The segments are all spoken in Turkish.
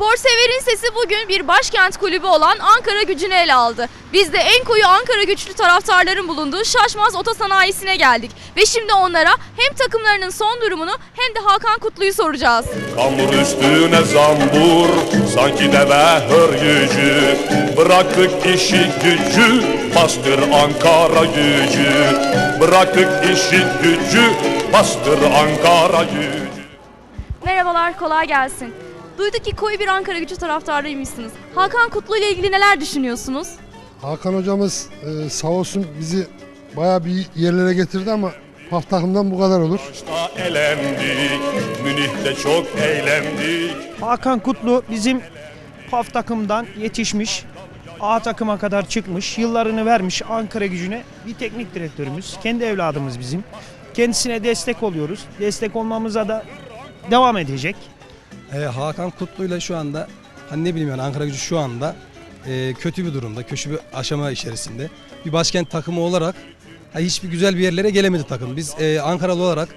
ailesi bugün bir başkent kulübü olan Ankara gücünü ele aldı. Biz de en koyu Ankara güçlü taraftarların bulunduğu Şaşmaz Otosanayisi'ne geldik. Ve şimdi onlara hem takımlarının son durumunu hem de Hakan Kutlu'yu soracağız. Kamur üstüne zambur Sanki deve hörgücü Bıraktık işi gücü Bastır Ankara gücü Bıraktık işi gücü Bastır Ankara gücü Merhabalar, kolay gelsin. Duyduk ki koyu bir Ankara gücü taraftarıymışsınız. Hakan Kutlu ile ilgili neler düşünüyorsunuz? Hakan hocamız e, sağ olsun bizi bayağı bir yerlere getirdi ama hafta takımdan bu kadar olur. Elendik Münih'te çok eğlendik Hakan Kutlu bizim PAF takımdan yetişmiş. A takıma kadar çıkmış. Yıllarını vermiş Ankara gücüne bir teknik direktörümüz. Kendi evladımız bizim. Kendisine destek oluyoruz. Destek olmamıza da devam edecek. E, Hakan Kutlu'yla şu anda hani ne bileyim yani Ankara gücü şu anda e, kötü bir durumda, kötü bir aşama içerisinde. Bir başkent takımı olarak ha, hiçbir güzel bir yerlere gelemedi takım. Biz e, Ankaralı olarak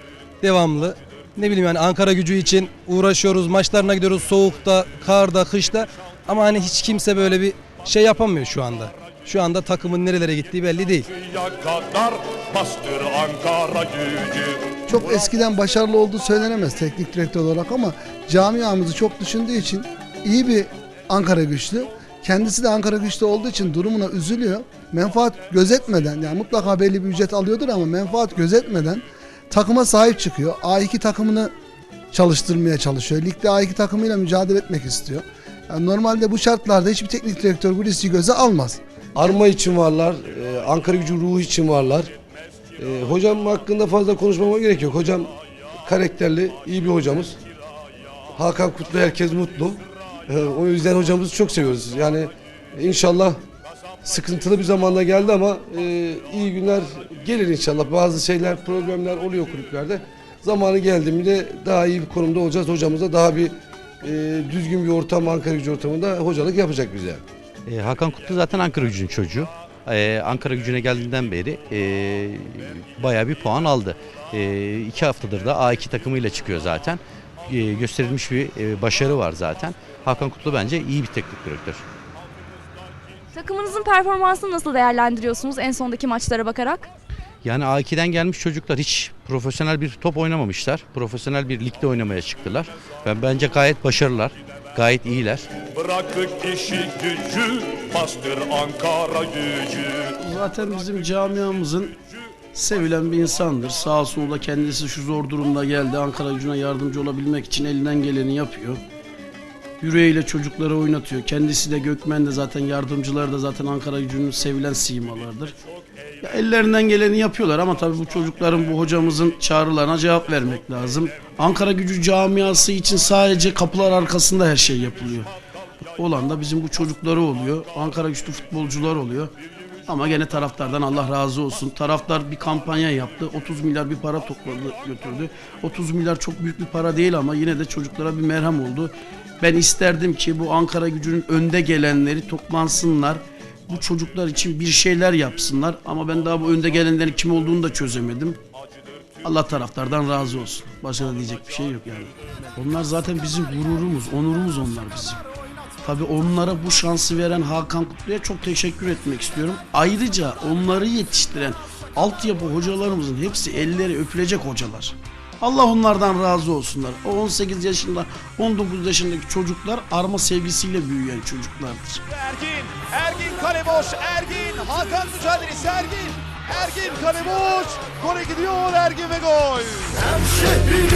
devamlı ne bileyim yani Ankara gücü için uğraşıyoruz, maçlarına gidiyoruz soğukta, karda, kışta ama hani hiç kimse böyle bir şey yapamıyor şu anda. Şu anda takımın nerelere gittiği belli değil. Çok eskiden başarılı olduğu söylenemez teknik direktör olarak ama camiamızı çok düşündüğü için iyi bir Ankara güçlü. Kendisi de Ankara güçlü olduğu için durumuna üzülüyor. Menfaat gözetmeden yani mutlaka belli bir ücret alıyordur ama menfaat gözetmeden takıma sahip çıkıyor. A2 takımını çalıştırmaya çalışıyor. Ligde A2 takımıyla mücadele etmek istiyor. Yani normalde bu şartlarda hiçbir teknik direktör bu riski göze almaz. Arma için varlar, e, Ankara gücü ruhu için varlar. E, hocam hakkında fazla konuşmama gerek yok. Hocam karakterli, iyi bir hocamız. Hakan Kutlu herkes mutlu. E, o yüzden hocamızı çok seviyoruz. Yani inşallah sıkıntılı bir zamanda geldi ama iyi günler gelir inşallah. Bazı şeyler, problemler oluyor kulüplerde. Zamanı geldiğinde daha iyi bir konumda olacağız. Hocamıza daha bir e, düzgün bir ortam, Ankara gücü ortamında hocalık yapacak bize. E, Hakan Kutlu zaten Ankara gücünün çocuğu. E, Ankara gücüne geldiğinden beri e, bayağı bir puan aldı. E, iki haftadır da A2 takımıyla çıkıyor zaten. E, gösterilmiş bir e, başarı var zaten. Hakan Kutlu bence iyi bir teknik direktör. Takımınızın performansını nasıl değerlendiriyorsunuz en sondaki maçlara bakarak? Yani A2'den gelmiş çocuklar hiç profesyonel bir top oynamamışlar. Profesyonel bir ligde oynamaya çıktılar. Ben bence gayet başarılılar. Gayet iyiler. Bıraktık işi gücü Bastır Ankara gücü Zaten bizim camiamızın sevilen bir insandır. Sağ olsun o da kendisi şu zor durumda geldi. Ankara gücüne yardımcı olabilmek için elinden geleni yapıyor. Yüreğiyle çocukları oynatıyor. Kendisi de Gökmen de zaten yardımcılar da zaten Ankara gücünün sevilen simalardır. Ya ellerinden geleni yapıyorlar ama tabii bu çocukların bu hocamızın çağrılarına cevap vermek lazım. Ankara gücü camiası için sadece kapılar arkasında her şey yapılıyor. Olan da bizim bu çocukları oluyor. Ankara güçlü futbolcular oluyor. Ama gene taraftardan Allah razı olsun. Taraftar bir kampanya yaptı. 30 milyar bir para topladı götürdü. 30 milyar çok büyük bir para değil ama yine de çocuklara bir merhem oldu. Ben isterdim ki bu Ankara gücünün önde gelenleri toplansınlar. Bu çocuklar için bir şeyler yapsınlar. Ama ben daha bu önde gelenlerin kim olduğunu da çözemedim. Allah taraftardan razı olsun. Başka da diyecek bir şey yok yani. Onlar zaten bizim gururumuz, onurumuz onlar bizim. Tabii onlara bu şansı veren Hakan Kutlu'ya çok teşekkür etmek istiyorum. Ayrıca onları yetiştiren altyapı hocalarımızın hepsi elleri öpülecek hocalar. Allah onlardan razı olsunlar. O 18 yaşında, 19 yaşındaki çocuklar arma sevgisiyle büyüyen çocuklardır. Ergin, Ergin kale boş, Ergin, Hakan mücadelesi Ergin, Ergin kale boş, gole gidiyor Ergin ve gol. Şehrini